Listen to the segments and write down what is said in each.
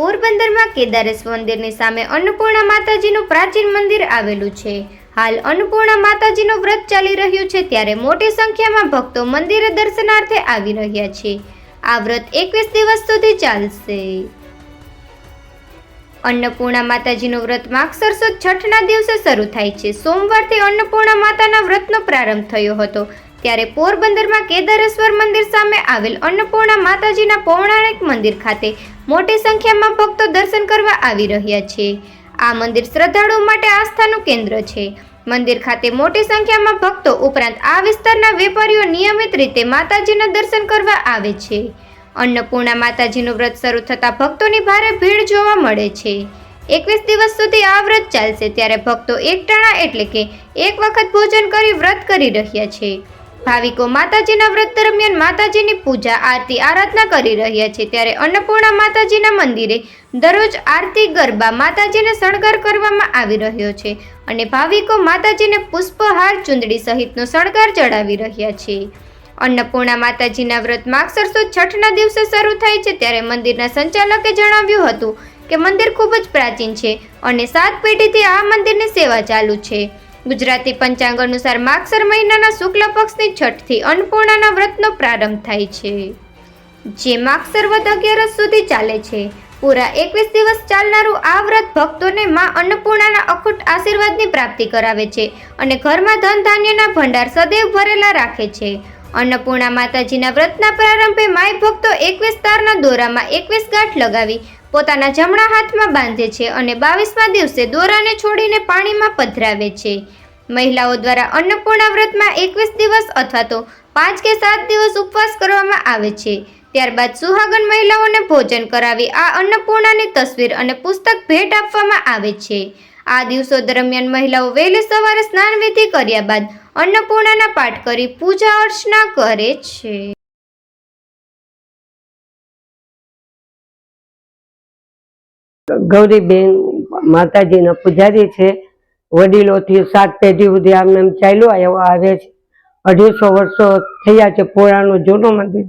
પોરબંદરમાં કેદારેશ મંદિરની સામે અન્નપૂર્ણા માતાજીનું પ્રાચીન મંદિર આવેલું છે. હાલ અન્નપૂર્ણા માતાજીનું વ્રત ચાલી રહ્યું છે ત્યારે મોટી સંખ્યામાં ભક્તો મંદિરે દર્શનાર્થે આવી રહ્યા છે. આ વ્રત એકવીસ દિવસ સુધી ચાલશે. અન્નપૂર્ણા માતાજીનું વ્રત માગસર સુદ છઠના દિવસે શરૂ થાય છે. સોમવારથી અન્નપૂર્ણા માતાના વ્રતનો પ્રારંભ થયો હતો. ત્યારે પોરબંદરમાં કેદારેશ્વર મંદિર સામે આવેલ અન્નપૂર્ણા માતાજીના પૌરાણિક મંદિર ખાતે મોટી સંખ્યામાં ભક્તો દર્શન કરવા આવી રહ્યા છે. આ મંદિર શ્રદ્ધાળુઓ માટે આસ્થાનું કેન્દ્ર છે. મંદિર ખાતે મોટી સંખ્યામાં ભક્તો ઉપરાંત આ વિસ્તારના વેપારીઓ નિયમિત રીતે માતાજીના દર્શન કરવા આવે છે. અન્નપૂર્ણા માતાજીનું વ્રત શરૂ થતાં ભક્તોની ભારે ભીડ જોવા મળે છે. એકવીસ દિવસ સુધી આ વ્રત ચાલશે ત્યારે ભક્તો એક ટાણા એટલે કે એક વખત ભોજન કરી વ્રત કરી રહ્યા છે. ભાવિકો માતાજીના વ્રત દરમિયાન માતાજીની પૂજા, આરતી, આરાધના કરી રહ્યા છે. ત્યારે અન્નપૂર્ણા માતાજીના મંદિરે દરરોજ આરતી ગરબા માતાજીને શણગાર કરવામાં આવી રહ્યો છે અને ભાવિકો માતાજીને પુષ્પહાર ચુંદડી સહિતનો શણગાર ચડાવી રહ્યા છે. અન્નપૂર્ણા માતાજીના વ્રત માગસર સુદ છઠના દિવસે શરૂ થાય છે ત્યારે મંદિરના સંચાલકે જણાવ્યું હતું કે મંદિર ખૂબ જ પ્રાચીન છે અને સાત પેઢીથી આ મંદિરની સેવા ચાલુ છે. ગુજરાતી પંચાંગ અનુસાર માગસર મહિનાના શુક્લ પક્ષની છઠથી અન્નપૂર્ણાના વ્રતનો પ્રારંભ થાય છે. જે માગસર વ્રત અગિયારસ સુધી ચાલે છે. પૂરા એકવીસ દિવસ ચાલનારું આ વ્રત ભક્તોને માં અન્નપૂર્ણાના અખૂટ આશીર્વાદની પ્રાપ્તિ કરાવે છે અને ઘરમાં ધન ધાન્યના ભંડાર સદૈવ ભરેલા રાખે છે. અન્નપૂર્ણા માતાજીના વ્રતના પ્રારંભે માય ભક્તો એકવીસ તારના દોરામાં એકવીસ ગાંઠ લગાવી પોતાના જમણા હાથમાં બાંધે છે અને બાવીસમા દિવસે દોરાને છોડીને પાણીમાં પધરાવે છે. મહિલાઓ દ્વારા અન્નપૂર્ણા વ્રતમાં એકવીસ દિવસ અથવા તો પાંચ કે સાત દિવસ ઉપવાસ કરવામાં આવે છે. ત્યારબાદ સુહાગન મહિલાઓને ભોજન કરાવી આ અન્નપૂર્ણાની તસવીર અને પુસ્તક ભેટ આપવામાં આવે છે. આ દિવસો દરમિયાન મહિલાઓ વહેલી સવારે સ્નાન વિધિ કર્યા બાદ અન્નપૂર્ણાના પાઠ કરી પૂજા અર્ચના કરે છે. ગૌરીબેન માતાજીના પૂજારી છે. વડીલોથી સાત પેઢી સુધી આમ એમ ચાલ્યો આવ્યો આવે છે. અઢીસો વર્ષો થયા છે પુરાણું જૂનું મંદિર.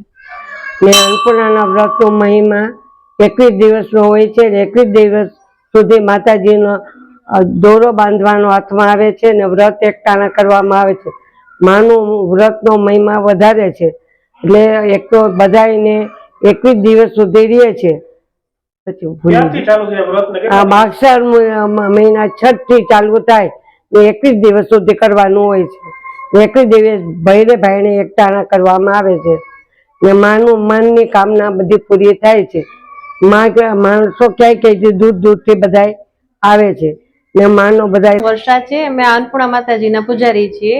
ને અન્નપૂર્ણાના વ્રતનો મહિમા એકવીસ દિવસનો હોય છે ને એકવીસ દિવસ સુધી માતાજીનો દોરો બાંધવાનો હાથમાં આવે છે ને વ્રત એકટાણા કરવામાં આવે છે. માનું વ્રતનો મહિમા વધારે છે. એટલે એક તો બધાને એકવીસ દિવસ સુધી રહે છે પછી ભૂલી આ માગસર મહિના છઠથી ચાલુ થાય. એકવીસ દિવસ સુધી કરવાનું હોય છે. એકવીસ દિવસ ભાઈને ભાઈને એકટાણા કરવામાં આવે છે. ને માનું મનની કામના બધી પૂરી થાય છે. માં માણસો ક્યાંય ક્યાંય દૂર દૂરથી બધાય આવે છે. ને માનો બધા વર્ષા છે. અમે અન્નપૂર્ણા માતાજીના પૂજારી છીએ.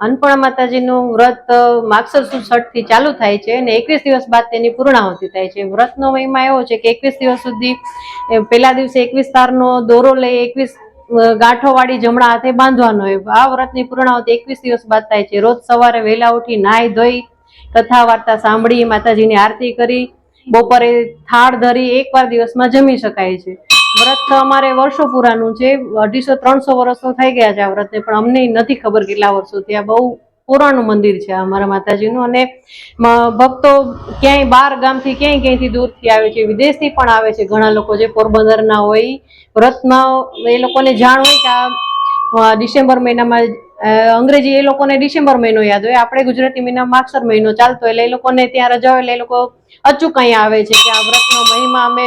અન્નપૂર્ણા માતાજીનું વ્રત માગસર સુદ છઠથી ચાલુ થાય છે અને એકવીસ દિવસ બાદ તેની પૂર્ણાહુતિ થાય છે. વ્રતનો મહિમા એવો છે કે એકવીસ દિવસ સુધી પહેલા દિવસે એકવીસ તારનો દોરો લઈ એકવીસ ગાંઠો વાળી જમણા હાથે બાંધવાનો આ વ્રતની પૂર્ણાહુતિ એકવીસ દિવસ બાદ થાય છે. રોજ સવારે વહેલા ઉઠી નાહી ધોઈ, કથા વાર્તા સાંભળી, માતાજીની આરતી કરી, બપોરે થાળ ધરી એકવાર દિવસમાં જમી શકાય છે. વ્રત અમારે વર્ષો પુરાનું છે. અઢીસો, ત્રણસો વર્ષો થઈ ગયા છે આ વ્રતને, પણ અમને નથી ખબર કેટલા વર્ષો ત્યાં બહુ પુરાણું મંદિર છે અમારા માતાજીનું. અને ભક્તો ક્યાંય બાર ગામથી ક્યાંય ક્યાંયથી દૂરથી આવે છે, વિદેશથી પણ આવે છે ઘણા લોકો જે પોરબંદરના હોય. વ્રતમાં એ લોકોને જાણ હોય કે આ ડિસેમ્બર મહિનામાં અંગ્રેજી એ લોકોને ડિસેમ્બર મહિનો યાદ હોય. આપણે ગુજરાતી મહિના માગસર મહિનો ચાલતો એટલે એ લોકોને ત્યાં રજા હોય એટલે એ લોકો અચૂક અહીંયા આવે છે કે આ વ્રતનો મહિમા અમે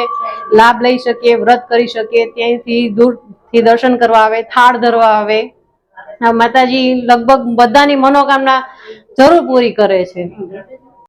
લાભ લઈ શકીએ, વ્રત કરી શકીએ. ત્યાંથી દૂરથી દર્શન કરવા આવે, થાળ ધરવા આવે. માતાજી લગભગ બધાની મનોકામના જરૂર પૂરી કરે છે.